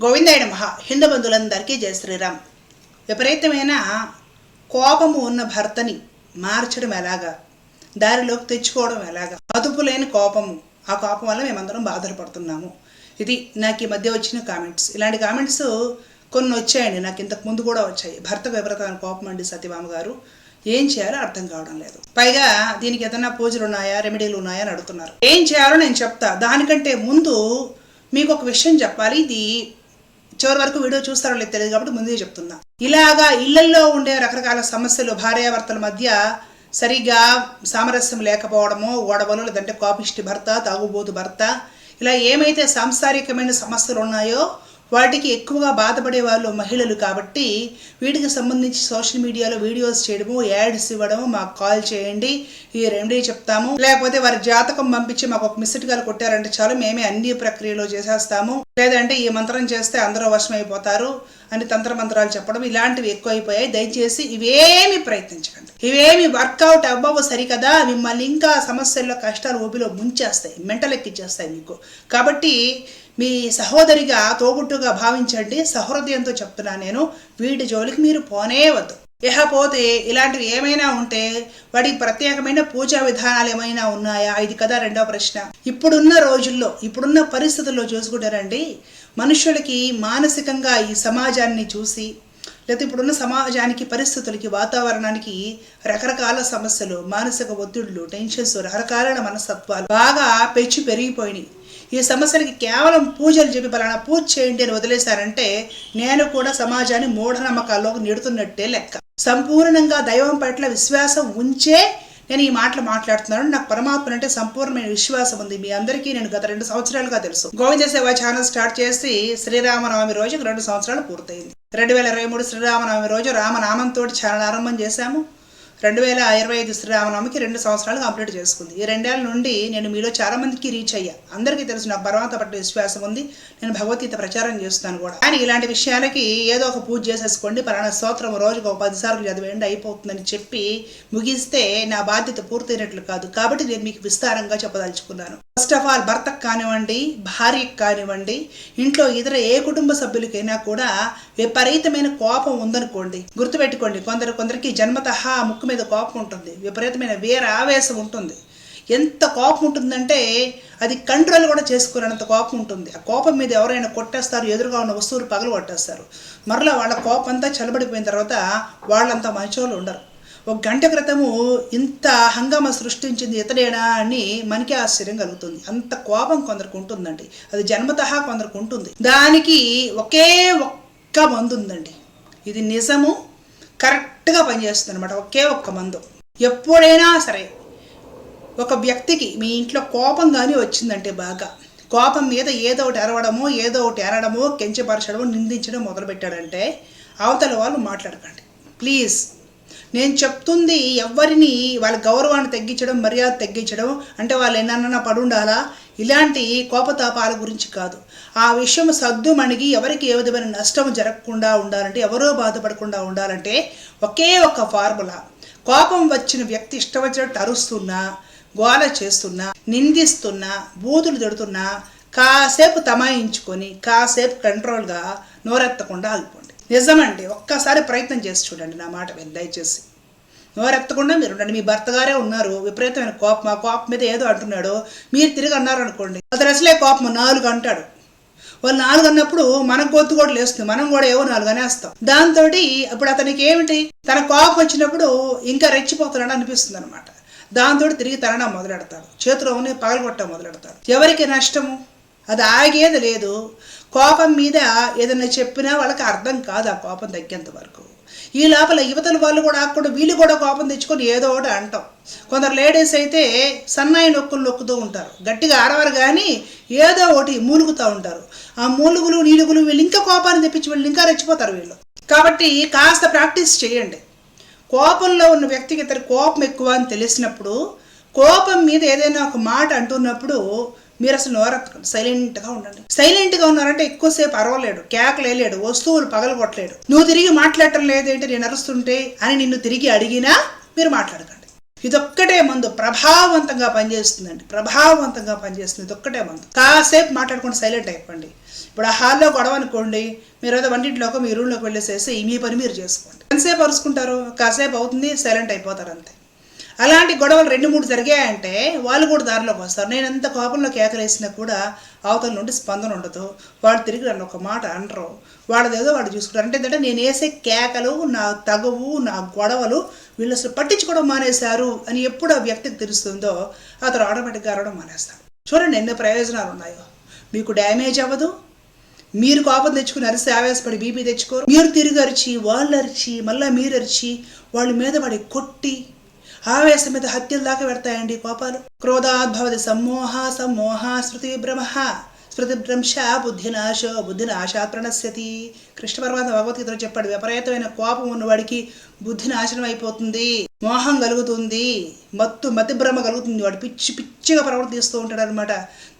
గోవిందాయుడు మహా హిందూ బంధువులందరికీ జయ శ్రీరామ్. విపరీతమైన కోపము ఉన్న భర్తని మార్చడం ఎలాగా? దారిలోకి తెచ్చుకోవడం ఎలాగా? అదుపు లేని కోపము. ఆ కోపం వల్ల మేమందరం బాధలు పడుతున్నాము. ఇది నాకు ఈ మధ్య వచ్చిన కామెంట్స్. ఇలాంటి కామెంట్స్ కొన్ని వచ్చాయండి. నాకు ఇంతకు ముందు కూడా వచ్చాయి. భర్త విపరీతమైన కోపం అండి సత్యభామ గారు. ఏం చేయాలో అర్థం కావడం లేదు. పైగా దీనికి ఏదైనా పూజలు ఉన్నాయా? రెమెడీలు ఉన్నాయా అని అడుగుతున్నారు. ఏం చేయాలో నేను చెప్తా. దానికంటే ముందు మీకు ఒక విషయం చెప్పాలి. ఇది చివరి వరకు వీడియో చూస్తారో లేదు తెలియదు కాబట్టి ముందే చెప్తున్నా. ఇలాగా ఇళ్ళల్లో ఉండే రకరకాల సమస్యలు భార్యాభర్తల మధ్య సరిగా సామరస్యం లేకపోవడము గొడవలు లేదంటే కాపిష్టి భర్త తాగుబోతు భర్త ఇలా ఏమైతే సాంసారికమైన సమస్యలు ఉన్నాయో వాటికి ఎక్కువగా బాధపడే వాళ్ళు మహిళలు కాబట్టి వీటికి సంబంధించి సోషల్ మీడియాలో వీడియోస్ చేయడము యాడ్స్ ఇవ్వడము మాకు కాల్ చేయండి. ఈ రెండే చెప్తాము. లేకపోతే వారి జాతకం పంపించి మాకు ఒక మిస్డ్ కాల్ కొట్టారంటే చాలు మేమే అన్ని ప్రక్రియలో చేసేస్తాము. లేదంటే ఈ మంత్రం చేస్తే అందరూ వశం అయిపోతారు అని తంత్ర మంత్రాలు చెప్పడం ఇలాంటివి ఎక్కువైపోయాయి. దయచేసి ఇవేమి ప్రయత్నించకండి. ఇవేమి వర్కౌట్ అవ్వవు సరికదా. మిమ్మల్ని ఇంకా సమస్యల్లో కష్టాలు ఊపిలో ముంచేస్తాయి. మెంటల్ ఎక్కిచ్చేస్తాయి మీకు. కాబట్టి మీ సహోదరిగా తోబుట్టుగా భావించండి. సహృదయంతో చెప్తున్నా నేను వీటి జోలికి మీరు పోనే వద్దు. ఇకపోతే ఇలాంటివి ఏమైనా ఉంటే వాటికి ప్రత్యేకమైన పూజా విధానాలు ఏమైనా ఉన్నాయా? ఇది కదా రెండో ప్రశ్న. ఇప్పుడున్న రోజుల్లో ఇప్పుడున్న పరిస్థితుల్లో చూసుకుంటారండి మనుషులకి మానసికంగా ఈ సమాజాన్ని చూసి లేకపోతే ఇప్పుడున్న సమాజానికి పరిస్థితులకి వాతావరణానికి రకరకాల సమస్యలు మానసిక ఒత్తిడులు టెన్షన్స్ రకరకాలైన మనస్తత్వాలు బాగా పెంచి పెరిగిపోయినాయి. ఈ సమస్యలకి కేవలం పూజలు చెప్పి బలానా పూజ చేయండి అని వదిలేశారంటే నేను కూడా సమాజాన్ని మూఢనమ్మకాల్లోకి నెడుతున్నట్టే లెక్క. సంపూర్ణంగా దైవం పట్ల విశ్వాసం ఉంచే నేను ఈ మాటలు మాట్లాడుతున్నాను. నాకు పరమాత్మ అంటే సంపూర్ణమైన విశ్వాసం ఉంది. మీ అందరికీ నేను గత రెండు సంవత్సరాలుగా తెలుసు. గోవింద సేవ ఛానల్ స్టార్ట్ చేసి శ్రీరామనవమి రోజుకి రెండు సంవత్సరాలు పూర్తయింది. రెండు వేల ఇరవై మూడు శ్రీరామనవమి రోజు రామనామంతో ఛానల్ ఆరంభం చేశాము. రెండు వేల ఇరవై ఐదు శ్రీరామనవమికి రెండు సంవత్సరాలు కంప్లీట్ చేసుకుంది. ఈ రెండేళ్ళ నుండి నేను మీలో చాలామందికి రీచ్ అయ్యా. అందరికీ తెలుసు నాకు పరమాత్మ పట్ల విశ్వాసం ఉంది. నేను భగవద్గీత ప్రచారం చేస్తాను కూడా. కానీ ఇలాంటి విషయాలకి ఏదో ఒక పూజ చేసేసుకోండి. పలానా స్తోత్రం రోజుకు ఒక పది సార్లు చదివేయండి అయిపోతుందని చెప్పి ముగిస్తే నా బాధ్యత పూర్తయినట్లు కాదు. కాబట్టి నేను మీకు విస్తారంగా చెప్పదలుచుకున్నాను. ఫస్ట్ ఆఫ్ ఆల్ భర్తకు కానివ్వండి భార్యకు కానివ్వండి ఇంట్లో ఇతర ఏ కుటుంబ సభ్యులకైనా కూడా విపరీతమైన కోపం ఉందనుకోండి గుర్తుపెట్టుకోండి. కొందరు కొందరికి జన్మతహా ముక్కు మీద కోపం ఉంటుంది విపరీతమైన వీర ఆవేశం ఉంటుంది. ఎంత కోపం ఉంటుందంటే అది కంట్రోల్ కూడా చేసుకునేంత కోపం ఉంటుంది ఆ కోపం మీద ఎవరైనా కొట్టేస్తారు ఎదురుగా ఉన్న వస్తువులు పగలు కొట్టేస్తారు. మరలా వాళ్ళ కోపం అంతా చల్లబడిపోయిన తర్వాత వాళ్ళంతా మంచోళ్ళు ఉండరు. ఒక గంట క్రితము ఇంత హంగామా సృష్టించింది ఇతడేనా అని మనకి ఆశ్చర్యం కలుగుతుంది. అంత కోపం కొందరికి ఉంటుందండి. అది జన్మతహా కొందరికి ఉంటుంది. దానికి ఒకే ఒక్క మందు ఉందండి ఇది నిజము కరెక్ట్గా పనిచేస్తుంది అనమాట ఒకే ఒక్క మందు. ఎప్పుడైనా సరే ఒక వ్యక్తికి మీ ఇంట్లో కోపం కానీ వచ్చిందంటే బాగా. కోపం మీద ఏదో ఒకటి అరవడము ఏదో ఒకటి అరడమో కెంచపరచడమో నిందించడం మొదలుపెట్టాడంటే అవతల వాళ్ళు మాట్లాడకండి. ప్లీజ్. నేను చెప్తుంది ఎవరిని వాళ్ళ గౌరవాన్ని తగ్గించడం మర్యాద తగ్గించడం అంటే వాళ్ళు ఎన్నన్నా పడుండాలా? ఇలాంటి కోపతాపాల గురించి కాదు. ఆ విషయం సద్దుమణిగి ఎవరికి ఏ విధమైన నష్టం జరగకుండా ఉండాలంటే ఎవరో బాధపడకుండా ఉండాలంటే ఒకే ఒక ఫార్ములా. కోపం వచ్చిన వ్యక్తి ఇష్టం వచ్చినట్టు అరుస్తున్నా గోల చేస్తున్నా నిందిస్తున్నా బూతులు తిడుతున్నా కాసేపు తమాయించుకొని కాసేపు కంట్రోల్గా నోరెత్తకుండా ఆగిపోండి. నిజమండి ఒక్కసారి ప్రయత్నం చేసి చూడండి నా మాట విని దయచేసి. నోరెత్తకుండా మీరు ఉండండి. మీ భర్త గారే ఉన్నారు. విపరీతమైన కోపం. ఆ కోపం మీద ఏదో అంటున్నాడు. మీరు తిరిగి అన్నారు అనుకోండి అతను అసలే కోపం నాలుగు అంటాడు. వాళ్ళు నాలుగు అన్నప్పుడు మనం గొంతు కూడా లేస్తుంది మనం కూడా ఏవో నాలుగు అనేస్తాం. దాంతో ఇప్పుడు అతనికి ఏమిటి? తన కోపం వచ్చినప్పుడు ఇంకా రెచ్చిపోతున్నాడు అనిపిస్తుంది అనమాట దాంతో తిరిగి తనడం మొదలెడతాడు. చేతిలో ఉన్న పగలగొట్టడం మొదలెడతాడు. ఎవరికి నష్టము? అది ఆగేది లేదు. కోపం మీద ఏదైనా చెప్పినా వాళ్ళకి అర్థం కాదు ఆ కోపం తగ్గేంత వరకు. ఈ లోపల యువతల వాళ్ళు కూడా అక్కడ వీళ్ళు కూడా కోపం తెచ్చుకొని ఏదో ఒకటి అంటాం. కొందరు లేడీస్ అయితే సన్నాయి నొక్కులు నొక్కుతూ ఉంటారు. గట్టిగా ఆడవారు కానీ ఏదో ఒకటి మూలుగుతూ ఉంటారు. ఆ మూలుగులు నీలుగులు వీళ్ళు ఇంకా కోపాన్ని తెప్పించి వీళ్ళు ఇంకా రెచ్చిపోతారు వీళ్ళు. కాబట్టి కాస్త ప్రాక్టీస్ చేయండి. కోపంలో ఉన్న వ్యక్తికి ఇతర కోపం ఎక్కువ అని తెలిసినప్పుడు కోపం మీద ఏదైనా ఒక మాట అంటున్నప్పుడు మీరు అసలు నోరెత్తకండి సైలెంట్గా ఉండండి. సైలెంట్గా ఉన్నారంటే ఎక్కువసేపు అరవలేడు కేకలేలేడు వస్తువులు పగలగొట్టలేడు నువ్వు తిరిగి మాట్లాడటం లేదేంటి? నేను అరుస్తుంటే అని నిన్ను తిరిగి అడిగినా మీరు మాట్లాడకండి. ఇదొక్కటే మందు. ప్రభావవంతంగా పనిచేస్తుందండి. ప్రభావవంతంగా పనిచేస్తుంది. ఇదొక్కటే మందు. కాసేపు మాట్లాడుకుంటే సైలెంట్ అయిపోండి. ఇప్పుడు ఆ హాల్లో గొడవ అనుకోండి మీరు ఏదో వంటింట్లోకి మీ రూమ్లోకి వెళ్ళేసేసి మీ పని మీరు చేసుకోండి. ఎంతసేపు అరుచుకుంటారు? కాసేపు అవుతుంది సైలెంట్ అయిపోతారు అంతే. అలాంటి గొడవలు రెండు మూడు జరిగాయంటే వాళ్ళు కూడా దారిలోకి వస్తారు. నేను ఎంత కోపంలో కేకలేసినా కూడా అవతల నుండి స్పందన ఉండదు. వాళ్ళు తిరిగి నన్ను ఒక మాట అనరు. వాళ్ళది ఏదో వాళ్ళు చూసుకుంటారు. అంటే ఏంటంటే నేను వేసే కేకలు నా తగువు నా గొడవలు వీళ్ళు అసలు పట్టించుకోవడం మానేశారు అని ఎప్పుడు ఆ వ్యక్తికి తెలుస్తుందో అతను ఆటోమేటిక్గా అరవడం మానేస్తాడు. చూడండి ఎన్ని ప్రయోజనాలు ఉన్నాయో. మీకు డ్యామేజ్ అవ్వదు. మీరు కోపం తెచ్చుకుని అరిసి ఆవేశపడి బీపీ తెచ్చుకోరు. మీరు తిరిగి అరిచి వాళ్ళు అరిచి మళ్ళీ మీరు అరిచి వాళ్ళ మీద పడి కొట్టి ఆవేశం మీద హత్యల దాకా పెడతాయండి కోపాలు. క్రోధాద్భవతి సమ్మోహ సమ్మోహ స్మృతి భ్రమ. స్మృతి భ్రంశ బుద్ధినాశో బుద్ధినాశాత్ ప్రణశ్యతి. కృష్ణ పరమాత్మ భగవద్గీతలో చెప్పాడు విపరీతమైన కోపం ఉన్నవాడికి బుద్ధి నాశనం అయిపోతుంది మోహం కలుగుతుంది మత్తు మతిభ్రమ కలుగుతుంది. వాడు పిచ్చి పిచ్చిగా ప్రవర్తిస్తూ ఉంటాడు అనమాట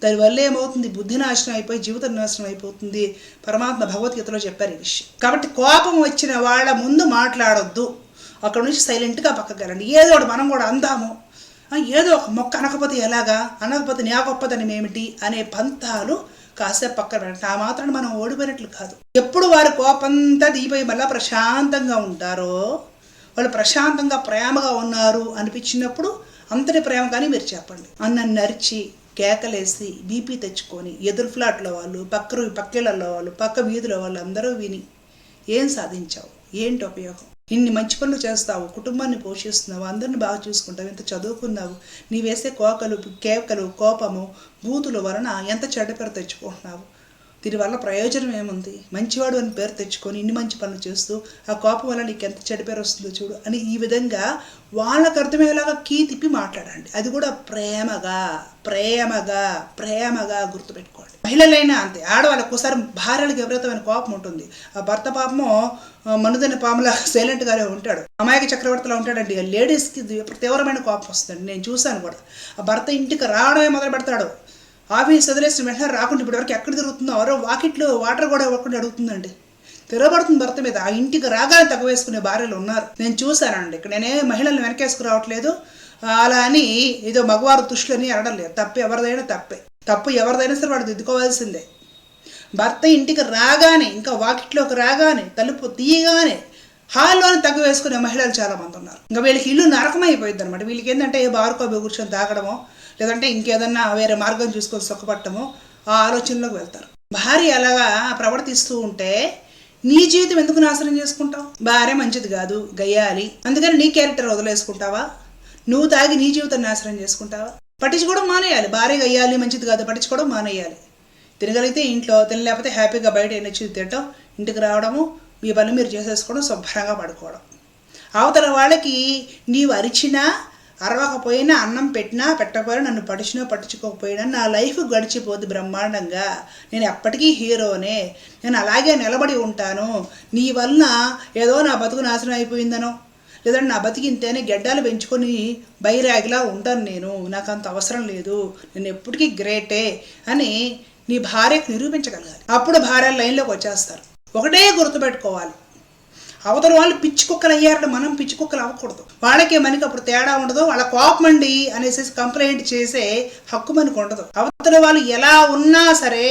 దానివల్ల ఏమవుతుంది? బుద్ధి నాశనం అయిపోయి జీవితం నాశనం అయిపోతుంది. పరమాత్మ భగవద్గీతలో చెప్పారు ఈ విషయం. కాబట్టి కోపం వచ్చిన వాళ్ళ ముందు మాట్లాడొద్దు. అక్కడ నుంచి సైలెంట్గా పక్కకి వెళ్ళండి. ఏదో ఒకటి మనం కూడా అందాము. ఏదో ఒక మొక్క అనకపోతే ఎలాగా? అనకపోతే నా గొప్పదనం ఏమిటి? అనే పంతాలు కాసేపు పక్కన పెట్టండి. ఆ మాత్రం మనం ఓడిపోయినట్లు కాదు. ఎప్పుడు వారి కోపంతా దీపోయి మళ్ళీ ప్రశాంతంగా ఉంటారో వాళ్ళు ప్రశాంతంగా ప్రేమగా ఉన్నారు అనిపించినప్పుడు అంతటి ప్రేమ కానీ మీరు చెప్పండి. అన్న నరిచి కేకలేసి బీపీ తెచ్చుకొని ఎదురు ఫ్లాట్లో వాళ్ళు పక్క పక్కేళ్ళల్లో వాళ్ళు పక్క వీధిలో వాళ్ళు అందరూ విని ఏం సాధించావు? ఏంటి ఉపయోగం? ఇన్ని మంచి పనులు చేస్తావు కుటుంబాన్ని పోషిస్తున్నావు అందరిని బాగా చూసుకుంటావు ఎంత చదువుకున్నావు నీ వేసే కోకలు కేకలు కోపము బూతుల వలన ఎంత చెడ్డ పేరు తెచ్చుకుంటున్నావు. దీనివల్ల ప్రయోజనం ఏముంది? మంచివాడు అని పేరు తెచ్చుకొని ఇన్ని మంచి పనులు చేస్తూ ఆ కోపం వల్ల నీకు ఎంత చెడు పేరు వస్తుందో చూడు అని ఈ విధంగా వాళ్ళకు అర్థమయ్యేలాగా కీ తిప్పి మాట్లాడండి. అది కూడా ప్రేమగా ప్రేమగా ప్రేమగా గుర్తుపెట్టుకోండి. మహిళలైనా అంతే. ఆడవాళ్ళకు ఒకసారి భార్యలకు విపరీతమైన కోపం ఉంటుంది. ఆ భర్త పాపము మనుదైన పాములా సైలెంట్గానే ఉంటాడు. అమాయక చక్రవర్తిలో ఉంటాడండి. ఆ లేడీస్కి ఇది తీవ్రమైన కోపం వస్తుంది నేను చూశాను కూడా. ఆ భర్త ఇంటికి రావడమే మొదలు పెడతాడు ఆఫీస్ వదిలేసిన వెంటనే రాకుండా ఇప్పటివరకు ఎక్కడ తిరుగుతుందో ఎవరో వాకిట్లో వాటర్ కూడా ఇవ్వకుండా అడుగుతుందండి. తిరగబడుతుంది భర్త మీద. ఆ ఇంటికి రాగానే తగ్గ వేసుకునే భార్యలు ఉన్నారు. నేను చూశానండి ఇక్కడ. నేనే మహిళల్ని వెనకేసుకు రావట్లేదు. అలా అని ఏదో మగవారు తుష్లని అనడం లేదు. తప్పు ఎవరిదైనా తప్పే. తప్పు ఎవరిదైనా సరే వాడు దిద్దుకోవాల్సిందే. భర్త ఇంటికి రాగానే ఇంకా వాకిట్లోకి రాగానే తలుపు తీయగానే హాల్లోనే తగ్గు వేసుకునే మహిళలు చాలా మంది ఉన్నారు. ఇంకా వీళ్ళకి ఇల్లు నరకం అయిపోయింది అనమాట వీళ్ళకి ఏంటంటే ఏ బారుకో కూర్చొని తాగడమో లేదంటే ఇంకేదన్నా వేరే మార్గం చూసుకొని సుఖపడటము ఆ ఆలోచనలోకి వెళ్తారు. భార్య అలాగా ప్రవర్తిస్తూ ఉంటే నీ జీవితం ఎందుకు నాశనం చేసుకుంటావు? భార్య మంచిది కాదు గయ్యాలి. అందుకని నీ క్యారెక్టర్ వదిలేసుకుంటావా? నువ్వు తాగి నీ జీవితం నాశనం చేసుకుంటావా? పట్టించుకోవడం మానేయాలి. భార్య గయ్యాలి మంచిది కాదు పట్టించుకోవడం మానేయాలి. తినగలిగితే ఇంట్లో తినలేకపోతే హ్యాపీగా బయట ఎన్నొచ్చి తినటం ఇంటికి రావడము మీ పనులు మీరు చేసేసుకోవడం శుభ్రంగా పడుకోవడం. అవతల వాళ్ళకి నీవు అరిచినా అరవకపోయినా అన్నం పెట్టినా పెట్టకపోయినా నన్ను పడిచినా పట్టించుకోకపోయినా నా లైఫ్ గడిచిపోద్ది బ్రహ్మాండంగా. నేను ఎప్పటికీ హీరోనే. నేను అలాగే నిలబడి ఉంటాను. నీ వలన ఏదో నా బతుకు నాశనం అయిపోయిందనో లేదంటే నా బతికింతేనే గెడ్డాలు పెంచుకొని బైరాగిలా ఉంటాను నేను. నాకు అంత అవసరం లేదు. నేను ఎప్పటికీ గ్రేటే అని నీ భార్యకు నిరూపించగలగాలి. అప్పుడు భార్య లైన్లోకి వచ్చేస్తారు. ఒకటే గుర్తుపెట్టుకోవాలి. అవతల వాళ్ళు పిచ్చి కుక్కలు అయ్యారంటే మనం పిచ్చి కుక్కలు అవ్వకూడదు. వాళ్ళకే మనకి అప్పుడు తేడా ఉండదు వాళ్ళ కోపమండి అనేసి కంప్లైంట్ చేసే హక్కు మనకు ఉండదు. అవతల వాళ్ళు ఎలా ఉన్నా సరే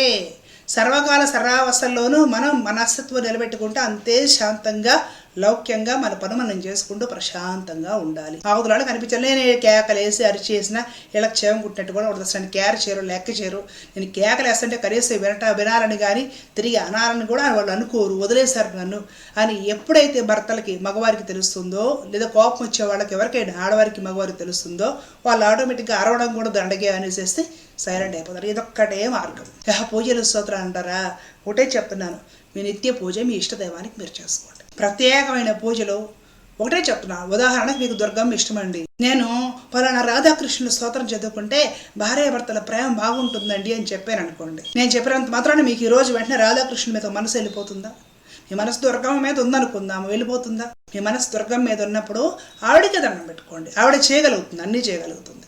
సర్వకాల సర్వావస్థల్లోనూ మనం మనస్తత్వం నిలబెట్టుకుంటే అంతే శాంతంగా లౌక్యంగా మన పని మనం చేసుకుంటూ ప్రశాంతంగా ఉండాలి. ఆకుతులాడ వాళ్ళకి కనిపించాలి నేను కేకలేసి అరిచేసిన ఇలా క్షేమం కుట్టినట్టు కూడా ఉండదు. అసలు కేర్ చేయరు లెక్క చేయరు. నేను కేకలు వేస్తుంటే కనీసం వినట వినాలని కానీ తిరిగి అనాలని కూడా వాళ్ళు అనుకోరు. వదిలేశారు నన్ను అని ఎప్పుడైతే భర్తలకి మగవారికి తెలుస్తుందో లేదా కోపం వచ్చే వాళ్ళకి ఎవరికైనా ఆడవారికి మగవారికి తెలుస్తుందో వాళ్ళు ఆటోమేటిక్గా అరవడం కూడా దండగే అనేసేస్తే సైలెంట్ అయిపోతారు. ఇదొక్కటే మార్గం. పూజలు స్తోత్రం అంటారా? ఒకటే చెప్తున్నాను. మీ నిత్య పూజ మీ ఇష్టదైవానికి మీరు చేసుకోండి. ప్రత్యేకమైన పూజలు ఒకటే చెప్తున్నా. ఉదాహరణకు మీకు దుర్గమ్మ ఇష్టమండి. నేను పలానా రాధాకృష్ణుల స్తోత్రం చదువుకుంటే భార్యాభర్తల ప్రేమ బాగుంటుందండి అని చెప్పాను అనుకోండి. నేను చెప్పినంత మాత్రాన మీకు ఈ రోజు వెంటనే రాధాకృష్ణుడి మీద మనసు వెళ్ళిపోతుందా? మీ మనసు దుర్గమ్మ మీద ఉందనుకుందాము. వెళ్ళిపోతుందా? మీ మనసు దుర్గమ్మ మీద ఉన్నప్పుడు ఆవిడకి దండం పెట్టుకోండి. ఆవిడ చేయగలుగుతుంది. అన్నీ చేయగలుగుతుంది.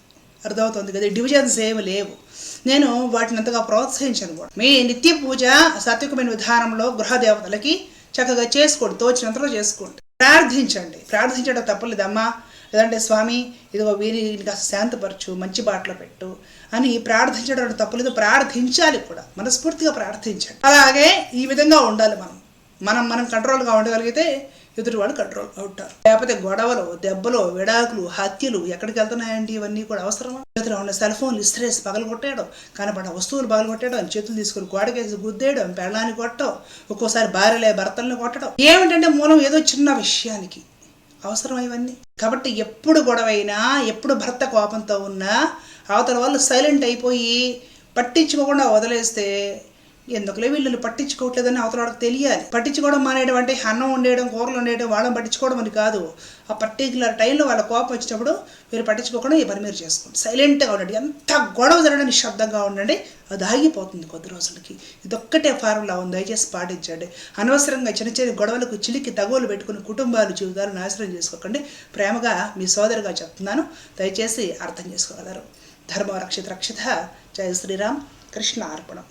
అర్థమవుతుంది కదా? డివిజన్స్ ఏమి లేవు. నేను వాటిని అంతగా ప్రోత్సహించను కూడా. మీ నిత్య పూజ సాత్వికమైన విధానంలో గృహ దేవతలకి చక్కగా చేసుకోండి తోచినంతలో చేసుకోండి. ప్రార్థించండి. ప్రార్థించడం తప్పలేదమ్మా. లేదంటే స్వామి ఇదిగో వీరిని కాస్త శాంతపరచు మంచి బాటలో పెట్టు అని ప్రార్థించడం తప్పులేదు. ప్రార్థించాలి కూడా. మనస్ఫూర్తిగా ప్రార్థించండి. అలాగే ఈ విధంగా ఉండాలి మనం. మనం మనం కంట్రోల్గా ఉండగలిగితే ఎదుటి వాళ్ళు కంట్రోల్ అవుతారు. లేకపోతే గొడవలు దెబ్బలు విడాకులు హత్యలు ఎక్కడికి వెళ్తున్నాయండి? ఇవన్నీ కూడా అవసరమా? చేతిలో ఉన్న సెల్ ఫోన్లు ఇస్త్రేసి పగలు కొట్టేయడం కనపడిన వస్తువులు పగలు కొట్టేయడం చేతులు తీసుకుని గోడకేసి గుద్దేయడం పెళ్ళాన్ని కొట్టడం ఒక్కోసారి భార్యలే భర్తల్ని కొట్టడం. ఏమిటంటే మూలం ఏదో చిన్న విషయానికి అవసరం ఇవన్నీ. కాబట్టి ఎప్పుడు గొడవైనా ఎప్పుడు భర్త కోపంతో ఉన్నా అవతల వాళ్ళు సైలెంట్ అయిపోయి పట్టించుకోకుండా వదిలేస్తే ఎందుకులే వీళ్ళు పట్టించుకోవట్లేదని అవతల వాళ్ళకి తెలియాలి? పట్టించుకోవడం మానేయడం అంటే అన్నం వండేయడం కూరలు వండేయడం వాళ్ళని పట్టించుకోవడం అని కాదు. ఆ పర్టికులర్ టైంలో వాళ్ళ కోపం వచ్చినప్పుడు మీరు పట్టించుకోకుండా ఈ పని మీరు చేసుకోండి. సైలెంట్గా ఉండండి. ఎంత గొడవ జరగడం నిశ్శబ్దంగా ఉండండి. అది ఆగిపోతుంది కొద్ది రోజులకి. ఇదొక్కటే ఫార్ములా ఉంది. దయచేసి పాటించండి. అనవసరంగా చిన్న చిన్న గొడవలకు చిలికి తగువలు పెట్టుకుని కుటుంబాలు జీవితాలు నాశనం చేసుకోకండి. ప్రేమగా మీ సోదరుగా చెప్తున్నాను. దయచేసి అర్థం చేసుకోగలరు. ధర్మ రక్షిత. రక్షిత జయ శ్రీరామ్. కృష్ణ అర్పణం.